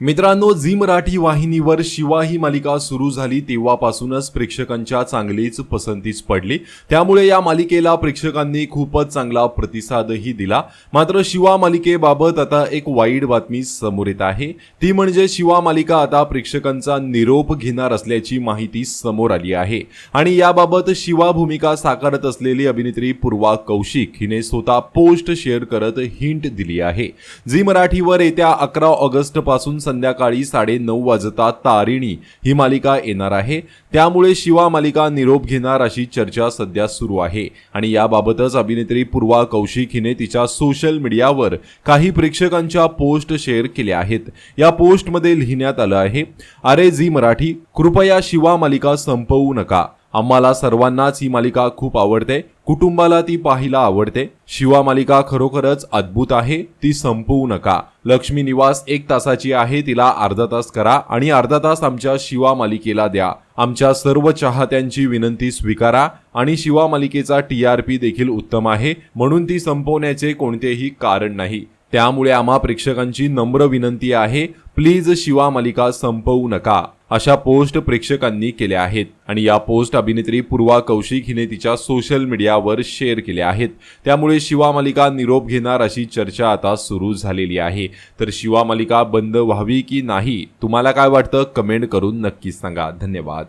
मित्रांनो झी मराठी वाहिनीवर शिवा ही मालिका सुरू झाली तेव्हापासूनच प्रेक्षकांच्या चांगलीच पसंतीस पडली. त्यामुळे या मालिकेला प्रेक्षकांनी खूपच चांगला प्रतिसादही दिला. मात्र शिवा मालिकेबाबत आता एक वाईट बातमी समोर येत आहे. ती म्हणजे शिवा मालिका आता प्रेक्षकांचा निरोप घेणार असल्याची माहिती समोर आली आहे. आणि याबाबत शिवा भूमिका साकारत असलेली अभिनेत्री पूर्वा कौशिक हिने स्वतः पोस्ट शेअर करत हिंट दिली आहे. झी मराठीवर येत्या अकरा ऑगस्टपासून संध्याकाळी साडे नऊ वाजता तारिणी ही मालिका येणार आहे. त्यामुळे शिवा मालिका निरोप घेणार अशी चर्चा सध्या सुरू आहे. आणि याबाबतच अभिनेत्री पूर्वा कौशिक हिने तिच्या सोशल मीडियावर काही प्रेक्षकांच्या पोस्ट शेअर केल्या आहेत. या पोस्टमध्ये लिहिण्यात आलं आहे अरे झी मराठी कृपया शिवा मालिका संपवू नका. आम्हाला सर्वांनाच ही मालिका खूप आवडते. कुटुंबाला ती पाहायला आवडते. शिवा मालिका खरोखरच अद्भुत आहे. ती संपवू नका. लक्ष्मी निवास एक तासाची आहे. तिला अर्धा तास करा आणि अर्धा तास आमच्या शिवा मालिकेला द्या. आमच्या सर्व चाहत्यांची विनंती स्वीकारा आणि शिवा मालिकेचा टी आर पी देखील उत्तम आहे. म्हणून ती संपवण्याचे कोणतेही कारण नाही. त्यामुळे आम्हा प्रेक्षकांची नम्र विनंती आहे. प्लीज शिवा मालिका संपवू नका. अशा पोस्ट प्रेक्षकांनी केल्या आहेत आणि या पोस्ट अभिनेत्री पूर्वा कौशिक हिने तिच्या सोशल मीडियावर शेअर केल्या आहेत. त्यामुळे शिवा मालिका निरोप घेणार अशी चर्चा आता सुरू झालेली आहे. तर शिवा मालिका बंद व्हावी की नाही तुम्हाला काय वाटतं? कमेंट करून नक्कीच सांगा. धन्यवाद.